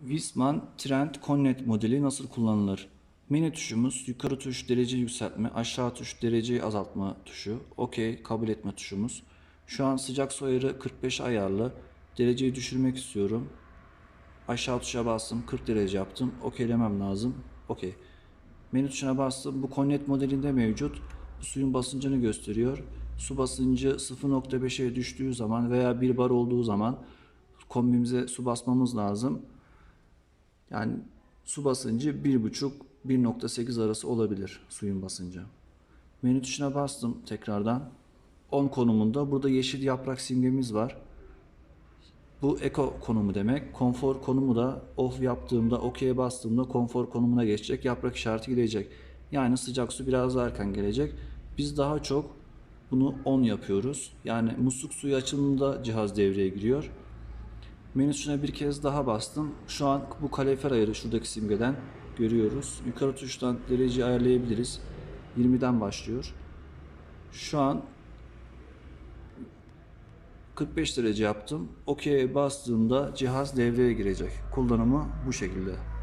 Wisman Trend Connect modeli nasıl kullanılır? Menü tuşumuz, yukarı tuş derece yükseltme, aşağı tuş dereceyi azaltma tuşu, OK kabul etme tuşumuz. Şu an sıcak su ayarı 45 ayarlı. Dereceyi düşürmek istiyorum. Aşağı tuşa bastım, 40 derece yaptım. OK'lemem lazım. OK. Menü tuşuna bastım. Bu Connect modelinde mevcut. Suyun basıncını gösteriyor. Su basıncı 0.5'e düştüğü zaman veya 1 bar olduğu zaman kombimize su basmamız lazım. Yani su basıncı 1.5-1.8 arası olabilir suyun basıncı. Menü tuşuna bastım tekrardan. 10 konumunda burada yeşil yaprak simgemiz var. Bu eko konumu demek. Konfor konumu da off yaptığımda, OK'ye bastığımda konfor konumuna geçecek. Yaprak işareti gelecek. Yani sıcak su biraz daha erken gelecek. Biz daha çok bunu on yapıyoruz. Yani musluk suyu açılımında cihaz devreye giriyor. Menü tuşuna bir kez daha bastım. Şu an bu kalorifer ayarı şuradaki simgeden görüyoruz. Yukarı tuştan dereceyi ayarlayabiliriz. 20'den başlıyor. Şu an 45 derece yaptım. OK'ye bastığımda cihaz devreye girecek. Kullanımı bu şekilde.